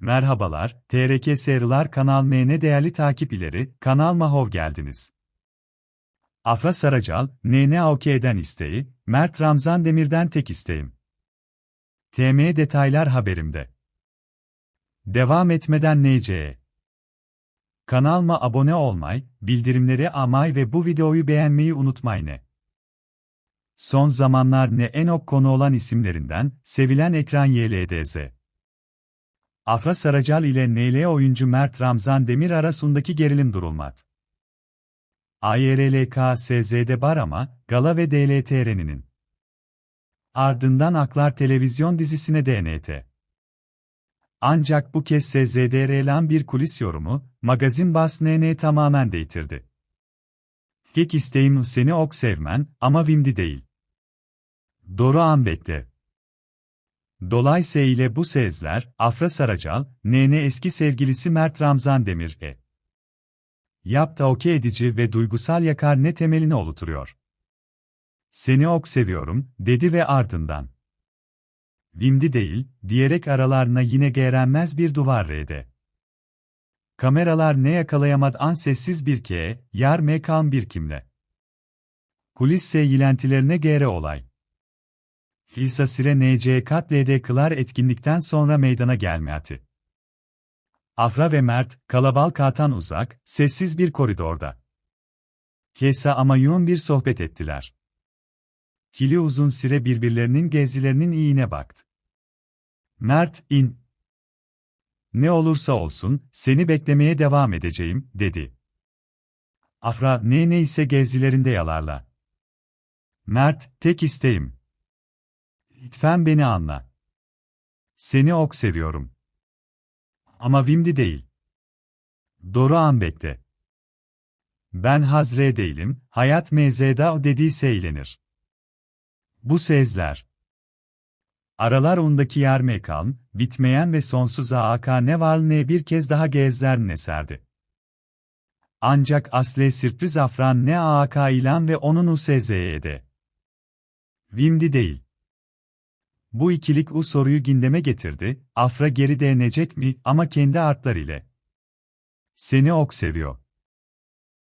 Merhabalar, TRK Seriler Kanal MN değerli takip ileri, kanal Mahov geldiniz. Afra Saracal, NN AOK'den isteği, Mert Ramzan Demir'den tek isteğim. TM detaylar haberimde. Devam etmeden NC'ye. Kanalıma abone olmayı, bildirimleri amay ve bu videoyu beğenmeyi unutmayın. Son zamanlar ne en ok konu olan isimlerinden, sevilen ekran YLDZ. Afra Saracal ile NL oyuncu Mert Ramzan Demir arasındaki gerilim durulmat. AYRLK SZ'de bar ama, Gala ve DLTR'nin. Ardından Aklar televizyon dizisine DNT. Ancak bu kez SZDR'lan bir kulis yorumu, magazin bas NN tamamen değitirdi. Tek isteğim seni ok sevmen, ama Vimdi değil. Doğru Ambek'te. Dolayısıyla bu sezler, Afra Saracal, NN eski sevgilisi Mert Ramzan Demir e. Yapta okey edici ve duygusal yakar ne temelini oluşturuyor. Seni ok seviyorum, dedi ve ardından. Vimdi değil, diyerek aralarına yine geğrenmez bir duvar rede. Kameralar ne yakalayamad an sessiz bir ke, yar mekan bir kimle. Kulis seyilentilerine gere olay. Filsa Sire NC Kat LD Kılar etkinlikten sonra meydana gelmeyati. Afra ve Mert, kalabalkatan uzak, sessiz bir koridorda. Kesa ama yoğun bir sohbet ettiler. Kili uzun süre birbirlerinin gezilerinin iyine baktı. Mert, in. Ne olursa olsun, seni beklemeye devam edeceğim, dedi. Afra, ne neyse gezilerinde yalarla. Mert, tek isteğim. Lütfen beni anla. Seni ok seviyorum. Ama Vimdi değil. Doru Ambek'te. Ben Hazre değilim, hayat mezeda dediyse eğlenir. Bu sezler. Aralar undaki yer mekan, bitmeyen ve sonsuza aka ne var ne bir kez daha gezler ne serdi. Ancak asle sürpriz afran ne aka ilan ve onun usezeyede. Vimdi değil. Bu ikilik u soruyu gündeme getirdi, Afra geri dönecek mi ama kendi artlar ile. Seni ok seviyor.